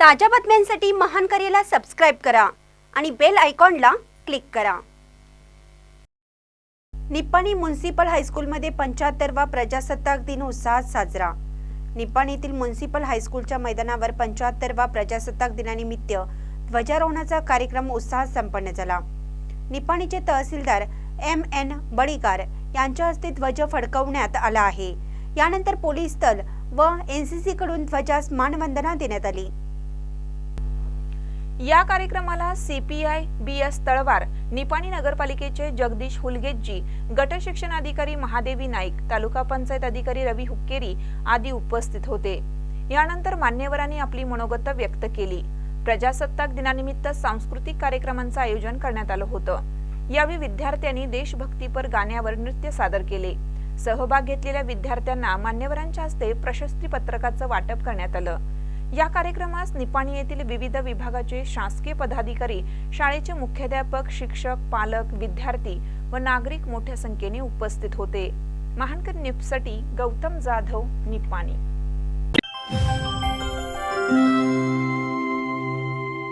ताज्या बातम्यांसाठी महान करेला सबस्क्राईब करा आणि बेल आयकॉनला क्लिक करा. निपाणी म्युन्सिपल हायस्कूलमध्ये पंच्याहत्तरवा प्रजासत्ताक दिन उत्साहात साजरा. निपाणीतील म्युन्सिपल हायस्कूलच्या मैदानावर पंच्याहत्तरवा प्रजासत्ताक दिनानिमित्त ध्वजारोहणाचा कार्यक्रम उत्साहात संपन्न झाला. निपाणीचे तहसीलदार एम एन बळीकार यांच्या हस्ते ध्वज फडकवण्यात आला आहे. यानंतर पोलीस दल व एनसीसी कडून ध्वजास मानवंदना देण्यात आली. या कार्यक्रमाला CPI B S Talwar Nipani नगरपालिकेचे जगदीश हुलगेजी गट शिक्षणाधिकारी महादेवी नाईक तालुका पंचायत अधिकारी रवी हुक्केरी आदी उपस्थित होते. यानंतर मान्यवरांनी आपली मनोगत व्यक्त केली. प्रजासत्ताक दिनानिमित्त सांस्कृतिक कार्यक्रमांचं आयोजन करण्यात आलं होतं. यावेळी विद्यार्थ्यांनी देशभक्तीपर गाण्यावर नृत्य सादर केले. सहभाग घेतलेल्या विद्यार्थ्यांना मान्यवरांच्या हस्ते प्रशस्ती पत्रकाचं वाटप करण्यात आलं. या कार्यक्रमास निपाणी येथील विविध विभागाचे शासकीय पदाधिकारी शाळेचे मुख्याध्यापक शिक्षक पालक विद्यार्थी व नागरिक मोठ्या संख्येने उपस्थित होते. महानकर निपसाठी गौतम जाधव निपाणी.